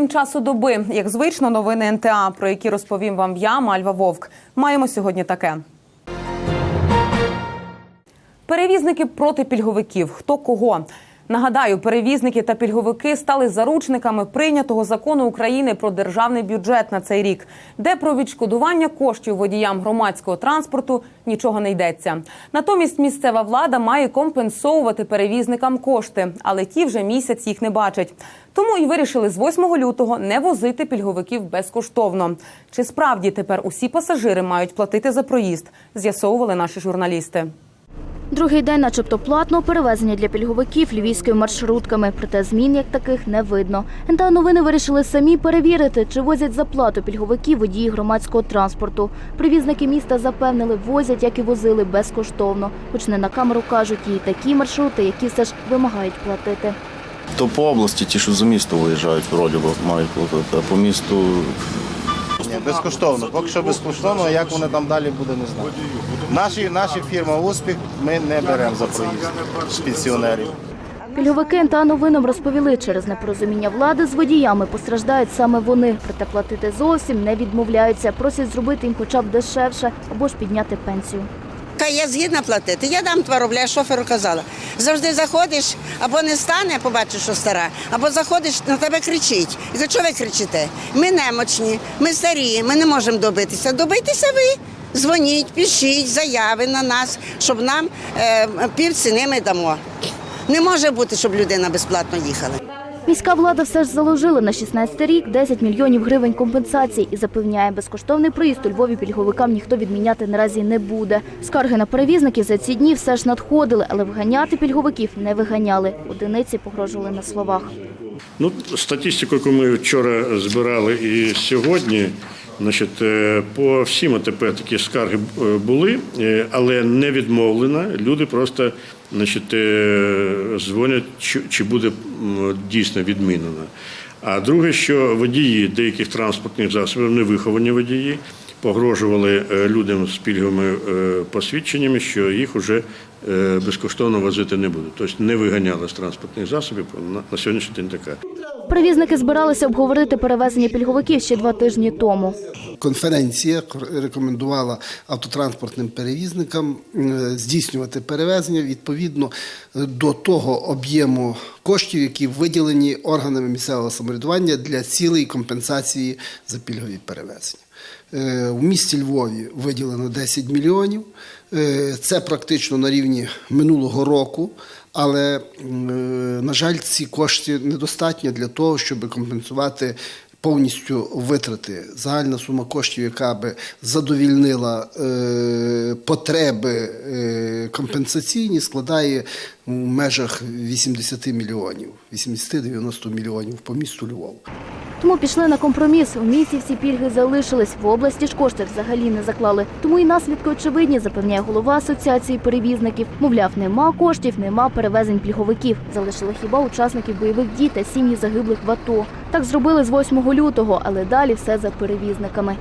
Вісім часу доби, як звично, новини НТА, про які розповім вам я, Мальва Вовк. Маємо сьогодні таке. Перевізники проти пільговиків. Хто кого? Нагадаю, перевізники та пільговики стали заручниками прийнятого закону України про державний бюджет на цей рік, де про відшкодування коштів водіям громадського транспорту нічого не йдеться. Натомість місцева влада має компенсовувати перевізникам кошти, але ті вже місяць їх не бачать. Тому і вирішили з 8 лютого не возити пільговиків безкоштовно. Чи справді тепер усі пасажири мають платити за проїзд? З'ясовували наші журналісти. Другий день, начебто, платного перевезення для пільговиків львівськими маршрутками. Проте змін як таких не видно. НТА новини вирішили самі перевірити, чи возять за плату пільговиків водії громадського транспорту. Привізники міста запевнили, возять, як і возили, безкоштовно. Хоч не на камеру кажуть, і такі маршрути, які все ж вимагають платити. То по області ті, що за місто виїжджають, вроді би, мають платити, а по місту Ні, безкоштовно. Поки що безкоштовно, як вони там далі буде, не знаю. Наші, наша фірма Успіх ми не беремо за проїзд з пенсіонерів. Пільговики НТА новинам розповіли, через непорозуміння влади з водіями постраждають саме вони. Проте платити зовсім не відмовляються. Просять зробити їм хоча б дешевше або ж підняти пенсію. Та я згідна платити. Я дам 2 рубля, шоферу казала. Завжди заходиш, або не стане, побачиш, що стара, або заходиш, на тебе кричить. І за що ви кричите? Ми немочні, ми старі, ми не можемо добитися. Добитися ви. Дзвоніть, пишіть заяви на нас, щоб нам е, пів ціни ми дамо. Не може бути, щоб людина безплатно їхала. Міська влада все ж заложила на 16 рік 10 мільйонів гривень компенсацій і запевняє, безкоштовний проїзд у Львові пільговикам ніхто відміняти наразі не буде. Скарги на перевізників за ці дні все ж надходили, але виганяти пільговиків не виганяли. Одиниці погрожували на словах. Ну, статистику, яку ми вчора збирали і сьогодні, значить, е, по всім АТП такі скарги е, були, е, але не відмовлено. Люди просто значить, дзвонять, чи, буде дійсно відмінено. А друге, що водії деяких транспортних засобів, невиховані водії, погрожували людям з пільговими посвідченнями, що їх вже безкоштовно возити не будуть. Тобто не виганяли з транспортних засобів на сьогоднішній день така. Перевізники збиралися обговорити перевезення пільговиків ще два тижні тому. Конференція рекомендувала автотранспортним перевізникам е, здійснювати перевезення відповідно е, до того об'єму коштів, які виділені органами місцевого самоврядування для цілей компенсації за пільгові перевезення. Е, У місті Львові виділено 10 мільйонів. Е, Це практично на рівні минулого року. Але, е, на жаль, ці кошти недостатньо для того, щоб компенсувати повністю витрати. Загальна сума коштів, яка би задовільнила е, потреби е, компенсаційні, складає в межах 80 мільйонів, 80-90 мільйонів по місту Львову. Тому пішли на компроміс. У місті всі пільги залишились. В області ж кошти взагалі не заклали. Тому і наслідки очевидні, запевняє голова асоціації перевізників. Мовляв, нема коштів, нема перевезень пільговиків. Залишили хіба учасників бойових дій та сім'ї загиблих в АТО. Так зробили з 8 лютого, але далі все за перевізниками.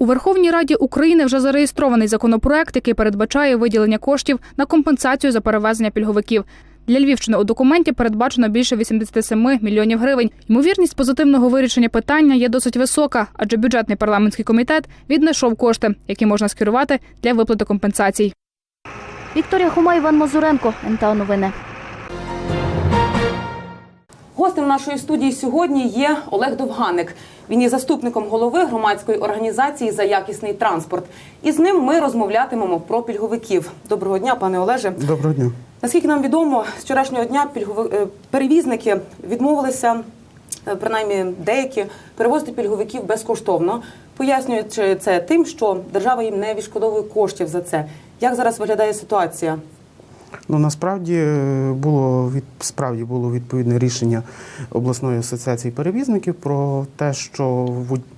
У Верховній Раді України вже зареєстрований законопроект, який передбачає виділення коштів на компенсацію за перевезення пільговиків. Для Львівщини у документі передбачено більше 87 мільйонів гривень. Ймовірність позитивного вирішення питання є досить висока, адже бюджетний парламентський комітет віднайшов кошти, які можна скерувати для виплати компенсацій. Вікторія Хома, Іван Мазуренко, НТА Новини. Гостем нашої студії сьогодні є Олег Довганик. Він є заступником голови громадської організації за якісний транспорт. І з ним ми розмовлятимемо про пільговиків. Доброго дня, пане Олеже. Доброго дня. Наскільки нам відомо, з вчорашнього дня пільгови... е, перевізники відмовилися, е, принаймні деякі, перевозити пільговиків безкоштовно, пояснюючи це тим, що держава їм не відшкодовує коштів за це. Як зараз виглядає ситуація? Ну насправді е, було від справді було відповідне рішення обласної асоціації перевізників про те, що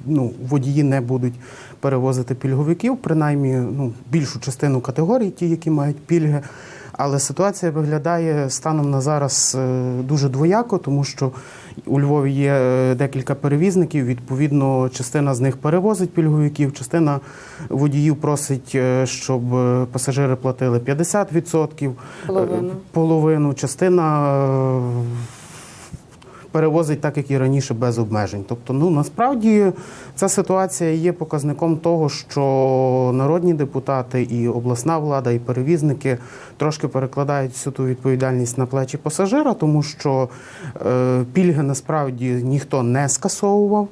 ну, водії не будуть перевозити пільговиків, принаймні ну, більшу частину категорій, ті, які мають пільги. Але ситуація виглядає станом на зараз е, дуже двояко, тому що у Львові є е, декілька перевізників. Відповідно, частина з них перевозить пільговиків, частина водіїв просить, е, щоб пасажири платили 50%, Половину. половину частина. Перевозить так, як і раніше, без обмежень. Тобто, ну насправді ця ситуація є показником того, що народні депутати і обласна влада, і перевізники трошки перекладають всю ту відповідальність на плечі пасажира, тому що е, пільги насправді ніхто не скасовував.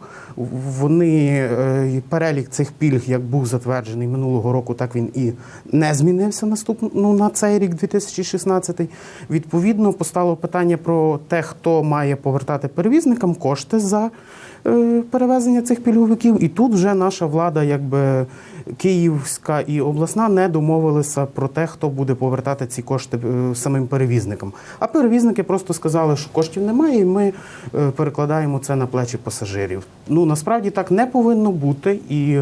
Вони е, перелік цих пільг, як був затверджений минулого року, так він і не змінився наступну ну, на цей рік, 2016. Відповідно, постало питання про те, хто має повертати перевізникам кошти за е, перевезення цих пільговиків. І тут вже наша влада, якби київська і обласна, не домовилися про те, хто буде повертати ці кошти е, самим перевізникам. А перевізники просто сказали, що коштів немає, і ми е, перекладаємо це на плечі пасажирів. Ну насправді так не повинно бути. І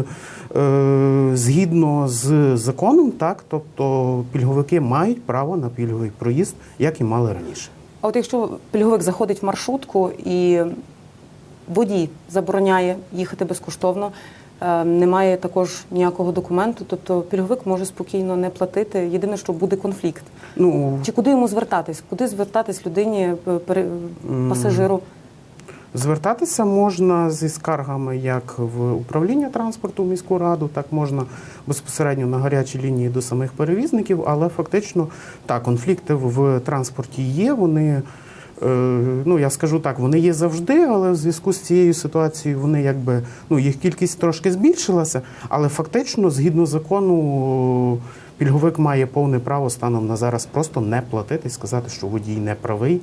згідно з законом, так, тобто пільговики мають право на пільговий проїзд, як і мали раніше. А от якщо пільговик заходить в маршрутку і водій забороняє їхати безкоштовно, е, немає також ніякого документу, тобто пільговик може спокійно не платити. Єдине, що буде конфлікт. Ну Чи куди йому звертатись? Куди звертатись людині, е, пасажиру? Звертатися можна зі скаргами як в управління транспорту в міську раду, так можна безпосередньо на гарячій лінії до самих перевізників, але фактично так, конфлікти в транспорті є. Вони, е, ну я скажу так, вони є завжди, але в зв'язку з цією ситуацією вони якби ну їх кількість трошки збільшилася, але фактично, згідно закону, пільговик має повне право станом на зараз просто не платити і сказати, що водій не правий.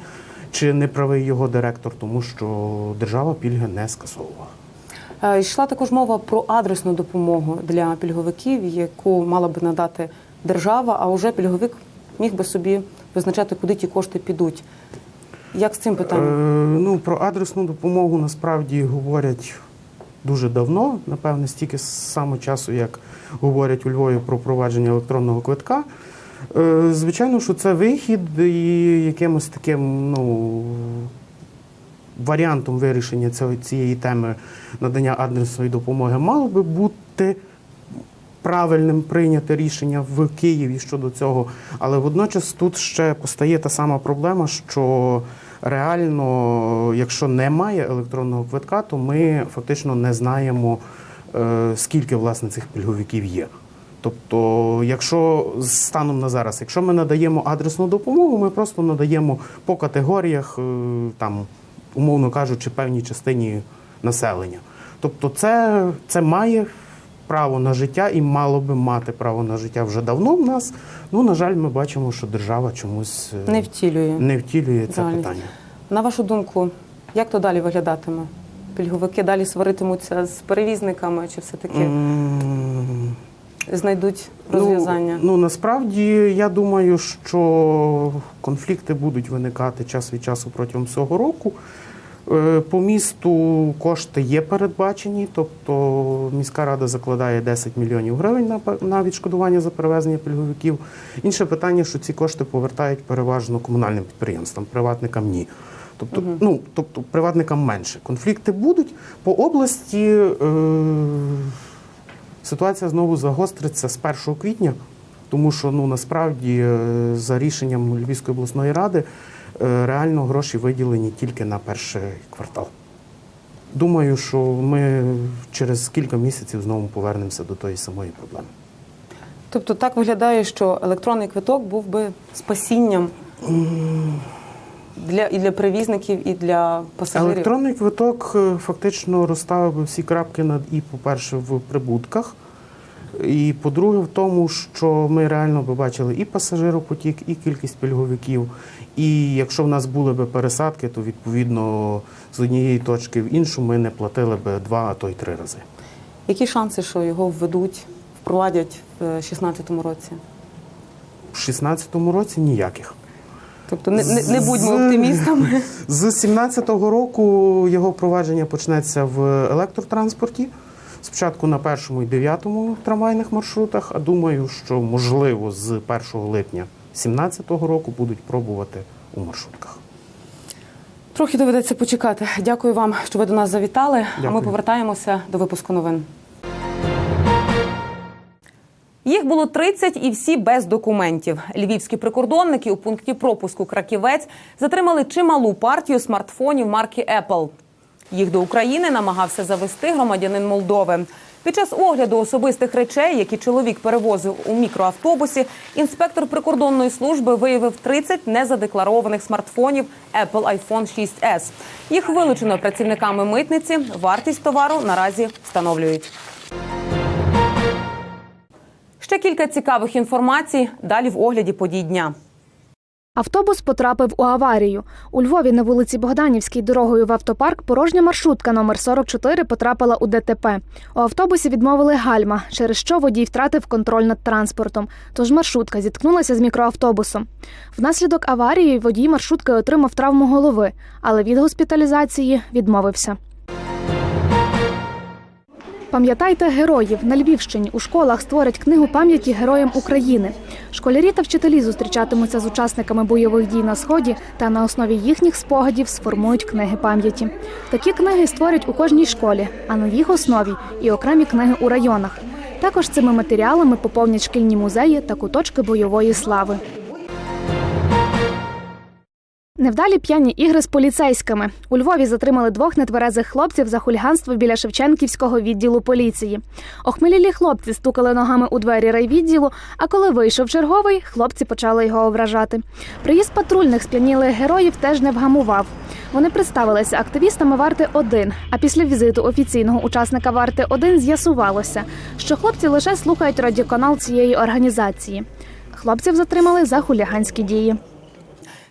Чи не правий його директор, тому що держава пільги не скасовувала. Е, Йшла також мова про адресну допомогу для пільговиків, яку мала би надати держава, а вже пільговик міг би собі визначати, куди ті кошти підуть. Як з цим питанням? Е, ну, про адресну допомогу насправді говорять дуже давно, напевне, стільки з самого часу, як говорять у Львові про провадження електронного квитка. Е, звичайно, що це вихід і якимось таким, ну. Варіантом вирішення цієї теми надання адресної допомоги мало би бути правильним прийняти рішення в Києві щодо цього. Але водночас тут ще постає та сама проблема, що реально, якщо немає електронного квитка, то ми фактично не знаємо, е, скільки власне цих пільговиків є. Тобто, якщо станом на зараз, якщо ми надаємо адресну допомогу, ми просто надаємо по категоріях, е, там, умовно кажучи, певній частині населення. Тобто, це, це має право на життя і мало би мати право на життя вже давно в нас. Ну, на жаль, ми бачимо, що держава чомусь е, Не втілює. не втілює це Реальність. питання. На вашу думку, як то далі виглядатиме? Пільговики далі сваритимуться з перевізниками, чи все-таки М, знайдуть розв'язання? Ну, ну насправді я думаю, що конфлікти будуть виникати час від часу протягом всього року. Е, По місту кошти є передбачені, тобто міська рада закладає 10 мільйонів гривень на відшкодування за перевезення пільговиків. Інше питання, що ці кошти повертають переважно комунальним підприємствам, приватникам ні. Тобто, ну, тобто приватникам менше. Конфлікти будуть. По області е, ситуація знову загостриться з 1 квітня, тому що ну, насправді е, за рішенням Львівської обласної ради е, реально гроші виділені тільки на перший квартал. Думаю, що ми через кілька місяців знову повернемося до тої самої проблеми. Тобто так виглядає, що електронний квиток був би спасінням для, і для перевізників, і для пасажирів. Електронний квиток е, фактично розставив би всі крапки над і, по-перше, в прибутках. І по-друге, в тому, що ми реально би бачили і пасажиропотік, і кількість пільговиків. І якщо в нас були б пересадки, то відповідно з однієї точки в іншу ми не платили б два, а то й три рази. Які шанси, що його введуть, впровадять в 2016 році? У 2016 році ніяких. Тобто не, не, не будьмо оптимістами. З 2017 року його впровадження почнеться в електротранспорті. Спочатку на першому і дев'ятому трамвайних маршрутах, а думаю, що можливо з 1 липня 2017 року будуть пробувати у маршрутках. Трохи доведеться почекати. Дякую вам, що ви до нас завітали. А ми повертаємося до випуску новин. Їх було 30 і всі без документів. Львівські прикордонники у пункті пропуску Краківець затримали чималу партію смартфонів марки Apple. Їх до України намагався завести громадянин Молдови. Під час огляду особистих речей, які чоловік перевозив у мікроавтобусі, інспектор прикордонної служби виявив 30 незадекларованих смартфонів Apple iPhone 6s. Їх вилучено працівниками митниці. Вартість товару наразі встановлюють. Ще кілька цікавих інформацій далі в огляді подій дня. Автобус потрапив у аварію. У Львові на вулиці Богданівській дорогою в автопарк порожня маршрутка номер 44 потрапила у ДТП. У автобусі відмовили гальма, через що водій втратив контроль над транспортом. Тож маршрутка зіткнулася з мікроавтобусом. Внаслідок аварії водій маршрутки отримав травму голови, але від госпіталізації відмовився. Пам'ятайте героїв на Львівщині у школах створять книгу пам'яті героям України. Школярі та вчителі зустрічатимуться з учасниками бойових дій на сході та на основі їхніх спогадів сформують книги пам'яті. Такі книги створять у кожній школі, а на їх основі і окремі книги у районах. Також цими матеріалами поповнять шкільні музеї та куточки бойової слави. Невдалі п'яні ігри з поліцейськими. У Львові затримали двох нетверезих хлопців за хуліганство біля Шевченківського відділу поліції. Охмелілі хлопці стукали ногами у двері райвідділу, а коли вийшов черговий, хлопці почали його ображати. Приїзд патрульних сп'янілих героїв теж не вгамував. Вони представилися активістами варти 1 а після візиту офіційного учасника варти 1 з'ясувалося, що хлопці лише слухають радіоканал цієї організації. Хлопців затримали за хуліганські дії.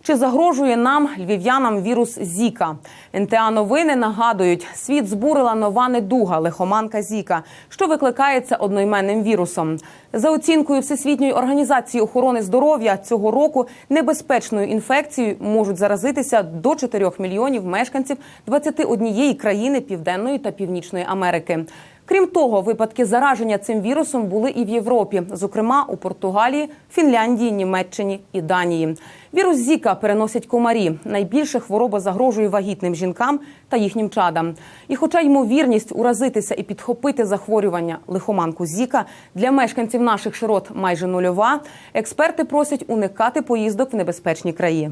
Чи загрожує нам львів'янам вірус Зіка? НТА новини нагадують, світ збурила нова недуга лихоманка Зіка, що викликається одноіменним вірусом. За оцінкою Всесвітньої організації охорони здоров'я цього року небезпечною інфекцією можуть заразитися до 4 мільйонів мешканців 21 країни Південної та Північної Америки. Крім того, випадки зараження цим вірусом були і в Європі, зокрема у Португалії, Фінляндії, Німеччині і Данії. Вірус Зіка переносять комарі. Найбільше хвороба загрожує вагітним жінкам та їхнім чадам. І, хоча ймовірність уразитися і підхопити захворювання лихоманку Зіка для мешканців наших широт майже нульова, експерти просять уникати поїздок в небезпечні краї.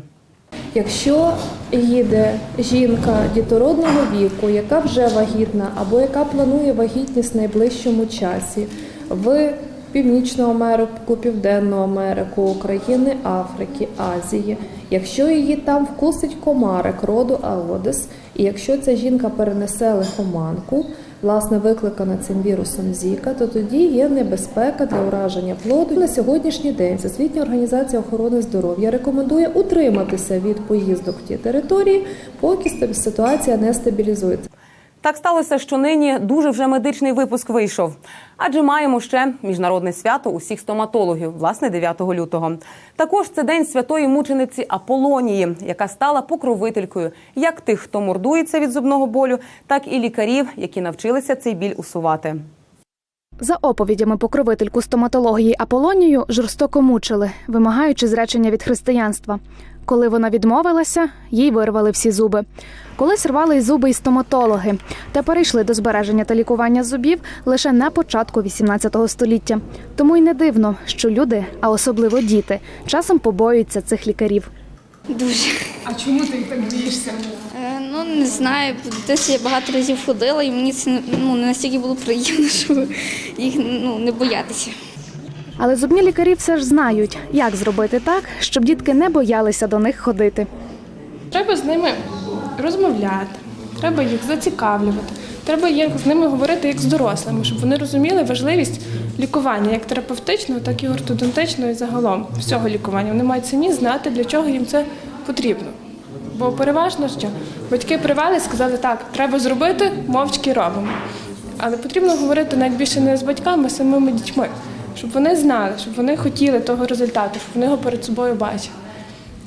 Якщо їде жінка дітородного віку, яка вже вагітна, або яка планує вагітність в найближчому часі в Північну Америку, Південну Америку, країни Африки, Азії, якщо її там вкусить комарик роду Аодис, і якщо ця жінка перенесе лихоманку, власне викликана цим вірусом Зіка, то тоді є небезпека для ураження плоду. На сьогоднішній день Всесвітня організація охорони здоров'я рекомендує утриматися від поїздок в ті території, поки ситуація не стабілізується. Так сталося, що нині дуже вже медичний випуск вийшов. Адже маємо ще міжнародне свято усіх стоматологів, власне, 9 лютого. Також це день святої мучениці Аполонії, яка стала покровителькою як тих, хто мордується від зубного болю, так і лікарів, які навчилися цей біль усувати. За оповідями покровительку стоматології Аполонію жорстоко мучили, вимагаючи зречення від християнства. Коли вона відмовилася, їй вирвали всі зуби. Колись рвали й зуби й стоматологи, та перейшли до збереження та лікування зубів лише на початку XVIII століття. Тому й не дивно, що люди, а особливо діти, часом побоюються цих лікарів. Дуже. А чому ти так боїшся? Е, ну не знаю, десь я багато разів ходила, і мені це ну, не настільки було приємно, щоб їх ну, не боятися. Але зубні лікарі все ж знають, як зробити так, щоб дітки не боялися до них ходити. Треба з ними розмовляти, треба їх зацікавлювати, треба з ними говорити як з дорослими, щоб вони розуміли важливість лікування, як терапевтичного, так і ортодонтичного і загалом всього лікування. Вони мають самі знати, для чого їм це потрібно. Бо переважно що батьки привели, сказали, так, треба зробити, мовчки робимо. Але потрібно говорити навіть більше не з батьками, а самими дітьми, щоб вони знали, щоб вони хотіли того результату, щоб вони його перед собою бачили.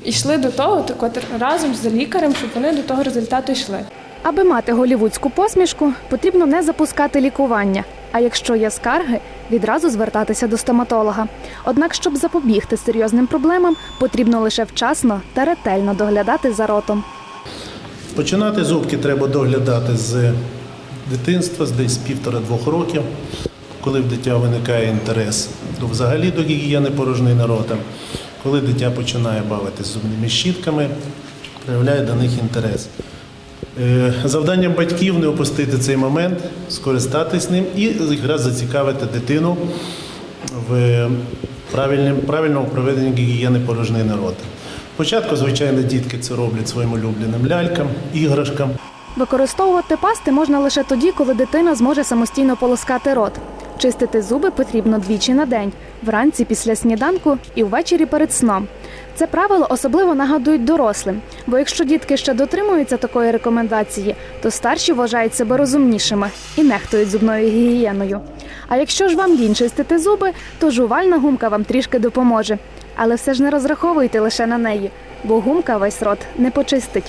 І йшли до того, так от разом з лікарем, щоб вони до того результату йшли. Аби мати голівудську посмішку, потрібно не запускати лікування. А якщо є скарги, відразу звертатися до стоматолога. Однак, щоб запобігти серйозним проблемам, потрібно лише вчасно та ретельно доглядати за ротом. Починати зубки треба доглядати з дитинства, з десь півтора-двох років, коли в дитя виникає інтерес до взагалі до гігієни порожнини рота. Коли дитя починає бавитися зубними щітками, проявляє до них інтерес. Е, Завданням батьків не опустити цей момент, скористатись ним і якраз зацікавити дитину в правильному, правильному проведенні гігієни порожнини рота. Спочатку, звичайно, дітки це роблять своїм улюбленим лялькам, іграшкам. Використовувати пасти можна лише тоді, коли дитина зможе самостійно полоскати рот. Чистити зуби потрібно двічі на день вранці після сніданку і ввечері перед сном. Це правило особливо нагадують дорослим, бо якщо дітки ще дотримуються такої рекомендації, то старші вважають себе розумнішими і нехтують зубною гігієною. А якщо ж вам лінь чистити зуби, то жувальна гумка вам трішки допоможе. Але все ж не розраховуйте лише на неї, бо гумка весь рот не почистить.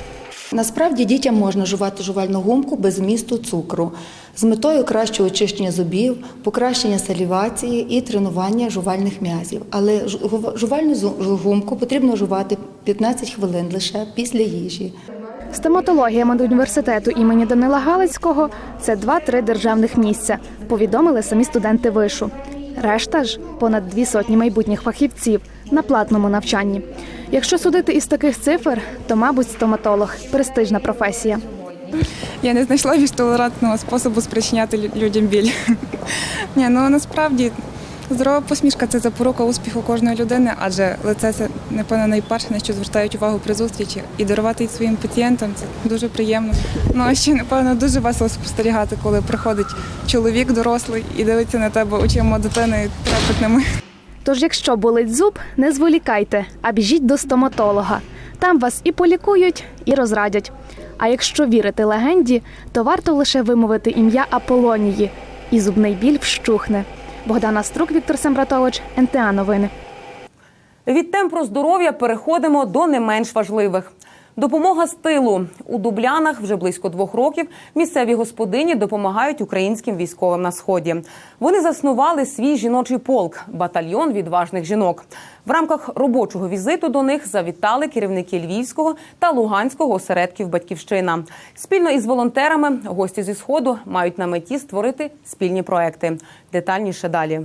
Насправді дітям можна жувати жувальну гумку без вмісту цукру з метою кращого очищення зубів, покращення салівації і тренування жувальних м'язів. Але жу- жувальну гумку потрібно жувати 15 хвилин лише після їжі. Стоматологія медуніверситету імені Данила Галицького це 2-3 державних місця, повідомили самі студенти вишу. Решта ж понад дві сотні майбутніх фахівців на платному навчанні. Якщо судити із таких цифр, то, мабуть, стоматолог престижна професія. Я не знайшла більш толерантного способу спричиняти людям біль. Ні, ну насправді здорова посмішка це запорука успіху кожної людини, адже лице це напевно найперше, на що звертають увагу при зустрічі. І дарувати її своїм пацієнтам це дуже приємно. Ну а ще напевно дуже весело спостерігати, коли приходить чоловік дорослий і дивиться на тебе очима дитини трепетними. Тож, якщо болить зуб, не зволікайте, а біжіть до стоматолога. Там вас і полікують, і розрадять. А якщо вірити легенді, то варто лише вимовити ім'я Аполонії, і зубний біль вщухне. Богдана Струк, Віктор Сембратович, НТА Новини. Від тем про здоров'я переходимо до не менш важливих. Допомога з тилу у Дублянах вже близько двох років. Місцеві господині допомагають українським військовим на сході. Вони заснували свій жіночий полк батальйон відважних жінок. В рамках робочого візиту до них завітали керівники Львівського та Луганського осередків Батьківщина. Спільно із волонтерами гості зі сходу мають на меті створити спільні проекти. Детальніше далі.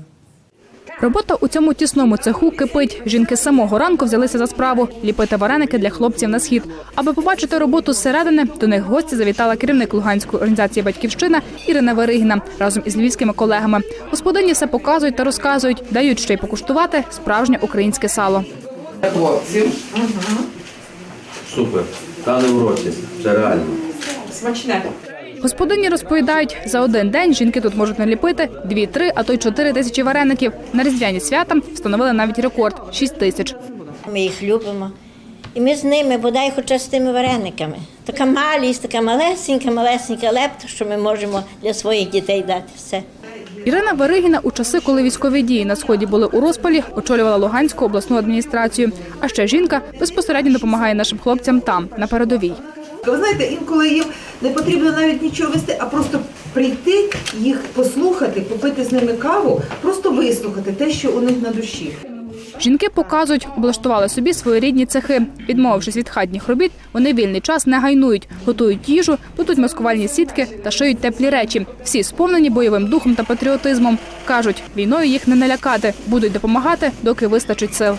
Робота у цьому тісному цеху кипить. Жінки з самого ранку взялися за справу ліпити вареники для хлопців на схід. Аби побачити роботу зсередини, до них гості завітала керівник Луганської організації Батьківщина Ірина Веригіна разом із львівськими колегами. Господині все показують та розказують, дають ще й покуштувати справжнє українське сало. Хлопців. Супер. Та не в роті. Це реально. Смачне. Господині розповідають, за один день жінки тут можуть наліпити дві-три, а то й чотири тисячі вареників. На різдвяні свята встановили навіть рекорд шість тисяч. Ми їх любимо. І ми з ними, бодай хоча з тими варениками. Така малість, така малесенька, малесенька лепта, що ми можемо для своїх дітей дати все. Ірина Веригіна у часи, коли військові дії на сході були у розпалі, очолювала Луганську обласну адміністрацію. А ще жінка безпосередньо допомагає нашим хлопцям там, на передовій. Ви знаєте, інколи їм не потрібно навіть нічого вести, а просто прийти, їх послухати, попити з ними каву, просто вислухати те, що у них на душі. Жінки показують, облаштували собі свої рідні цехи. Відмовившись від хатніх робіт, вони вільний час не гайнують, готують їжу, плетуть маскувальні сітки та шиють теплі речі. Всі сповнені бойовим духом та патріотизмом. кажуть, війною їх не налякати, будуть допомагати, доки вистачить сил.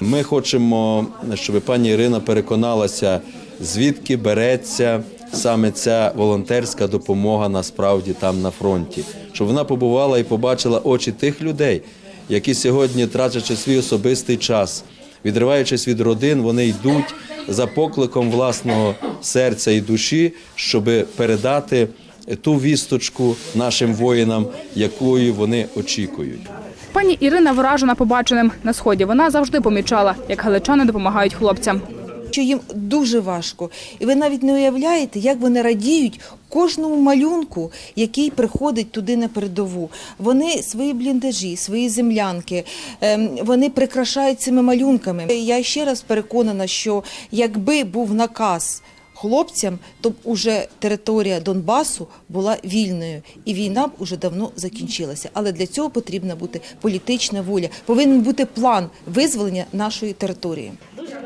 Ми хочемо, щоб пані Ірина переконалася, звідки береться саме ця волонтерська допомога насправді там на фронті. Щоб вона побувала і побачила очі тих людей, які сьогодні, тратячи свій особистий час, відриваючись від родин, вони йдуть за покликом власного серця і душі, щоб передати ту вісточку нашим воїнам, якої вони очікують. Пані Ірина вражена побаченим на сході. Вона завжди помічала, як галичани допомагають хлопцям. Що їм дуже важко. І ви навіть не уявляєте, як вони радіють кожному малюнку, який приходить туди на передову. Вони свої бліндажі, свої землянки, ем, вони прикрашають цими малюнками. Я ще раз переконана, що якби був наказ. Хлопцям, то б уже територія Донбасу була вільною, і війна б уже давно закінчилася. Але для цього потрібна бути політична воля. Повинен бути план визволення нашої території.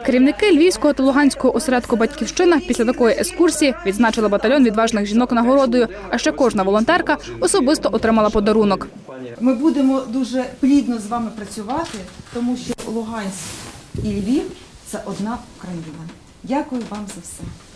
Керівники Львівського та Луганського осередку Батьківщина після такої екскурсії відзначили батальйон відважних жінок нагородою. А ще кожна волонтерка особисто отримала подарунок. Ми будемо дуже плідно з вами працювати, тому що Луганськ і Львів це одна Україна. Дякую вам за все.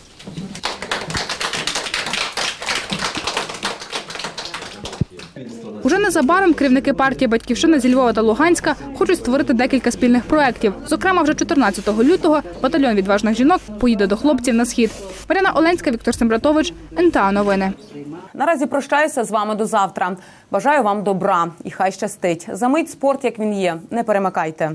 Уже незабаром керівники партії Батьківщина зі Львова та Луганська хочуть створити декілька спільних проєктів. Зокрема, вже 14 лютого батальйон відважних жінок поїде до хлопців на схід. Марина Оленська, Віктор Сембратович, НТА Новини. Наразі прощаюся з вами до завтра. Бажаю вам добра і хай щастить. Замить спорт, як він є. Не перемикайте.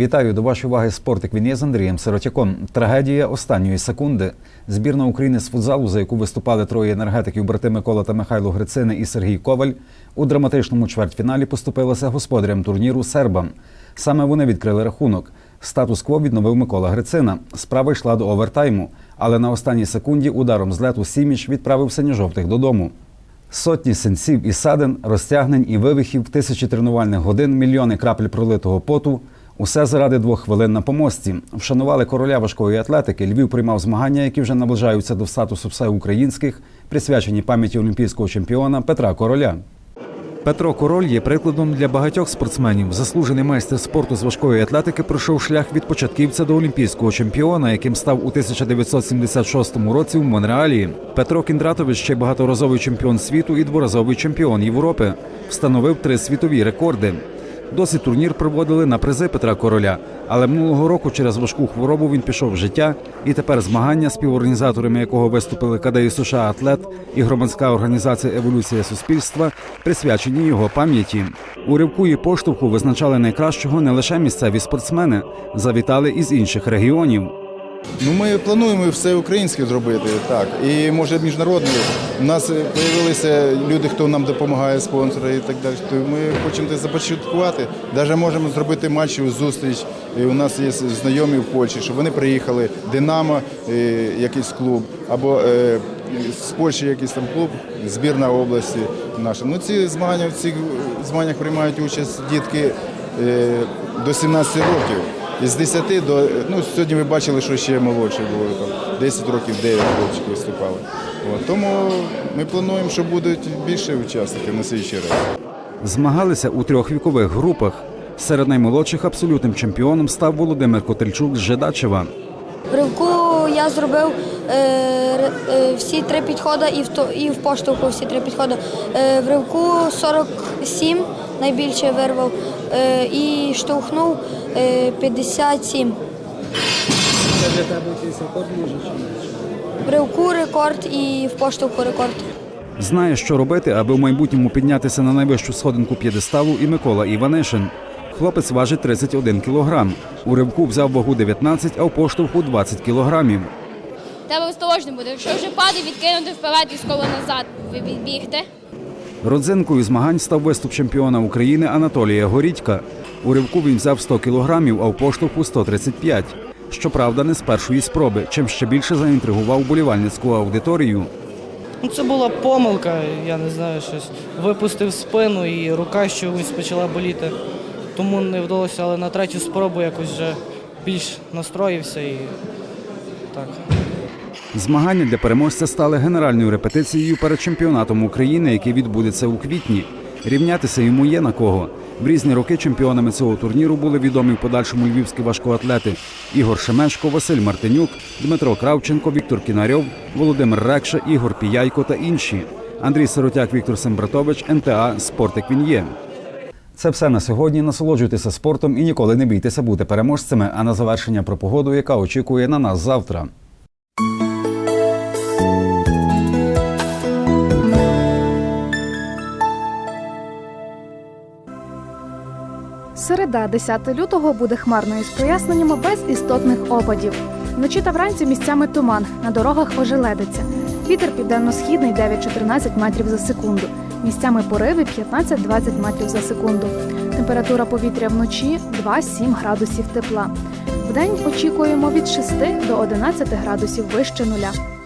Вітаю до вашої уваги спортик. Він є з Андрієм Сиротяком. Трагедія останньої секунди. Збірна України з футзалу, за яку виступали троє енергетиків брати Микола та Михайло Грицини і Сергій Коваль, у драматичному чвертьфіналі поступилися господарям турніру сербам. Саме вони відкрили рахунок. Статус-кво відновив Микола Грицина. Справа йшла до овертайму, але на останній секунді ударом з лету Сіміч відправив синьо-жовтих додому. Сотні сенсів і садин, розтягнень і вивихів, тисячі тренувальних годин, мільйони крапель пролитого поту. Усе заради двох хвилин на помості. Вшанували короля важкої атлетики. Львів приймав змагання, які вже наближаються до статусу всеукраїнських, присвячені пам'яті олімпійського чемпіона Петра Короля. Петро Король є прикладом для багатьох спортсменів. Заслужений майстер спорту з важкої атлетики пройшов шлях від початківця до олімпійського чемпіона, яким став у 1976 році в Монреалі. Петро Кіндратович ще багаторазовий чемпіон світу і дворазовий чемпіон Європи. Встановив три світові рекорди. Досі турнір проводили на призи Петра Короля, але минулого року через важку хворобу він пішов в життя, і тепер змагання, співорганізаторами якого виступили КДІ США Атлет і громадська організація Еволюція суспільства, присвячені його пам'яті. У ривку і поштовху визначали найкращого не лише місцеві спортсмени, завітали із інших регіонів. Ну, ми плануємо все українське зробити, так. І може міжнародне. У нас з'явилися люди, хто нам допомагає, спонсори і так далі. То ми хочемо це започаткувати. Навіть можемо зробити матчеву зустріч. І у нас є знайомі в Польщі, щоб вони приїхали, Динамо, е, якийсь клуб, або е, з Польщі якийсь там клуб, збірна області наша. Ну, ці змагання в цих змаганнях приймають участь дітки е, до 17 років. Із 10 до ну сьогодні ви бачили, що ще молодші були там 10 років, 9 хлопчиків виступали. От, тому ми плануємо, що будуть більше учасників на слідчий раз. Змагалися у трьох вікових групах. Серед наймолодших абсолютним чемпіоном став Володимир Котельчук з Жедачева. В ривку я зробив е, е, всі три підходи і в, то, і в поштовху всі три підходи. Е, в ривку 47 найбільше вирвав і штовхнув е, 57. Це для тебе якийсь рекорд може чи ні? В ривку рекорд і в поштовху рекорд. Знає, що робити, аби в майбутньому піднятися на найвищу сходинку п'єдесталу і Микола Іванишин. Хлопець важить 31 кілограм. У ривку взяв вагу 19, а в поштовху 20 кілограмів. Треба осторожно буде. Якщо вже падає, відкинути вперед і скоро назад бігти. Родзинкою змагань став виступ чемпіона України Анатолія Горідька. У ривку він взяв 100 кілограмів, а в поштовху 135. Щоправда, не з першої спроби, чим ще більше заінтригував болівальницьку аудиторію. Ну, це була помилка, я не знаю, щось. Випустив спину і рука чомусь почала боліти. Тому не вдалося, але на третю спробу якось вже більш настроївся і так. Змагання для переможця стали генеральною репетицією перед чемпіонатом України, який відбудеться у квітні. Рівнятися йому є на кого. В різні роки чемпіонами цього турніру були відомі в подальшому львівські важкоатлети Ігор Шемешко, Василь Мартинюк, Дмитро Кравченко, Віктор Кінарьов, Володимир Рекша, Ігор Піяйко та інші. Андрій Сиротяк, Віктор Сембратович, НТА Спортик він є. Це все на сьогодні. Насолоджуйтеся спортом і ніколи не бійтеся бути переможцями. А на завершення про погоду, яка очікує на нас завтра. Середа, 10 лютого, буде хмарною з проясненнями без істотних опадів. Вночі та вранці місцями туман, на дорогах ожеледиться. Вітер південно-східний 9-14 метрів за секунду. Місцями пориви 15-20 метрів за секунду. Температура повітря вночі 2-7 градусів тепла. Вдень очікуємо від 6 до 11 градусів вище нуля.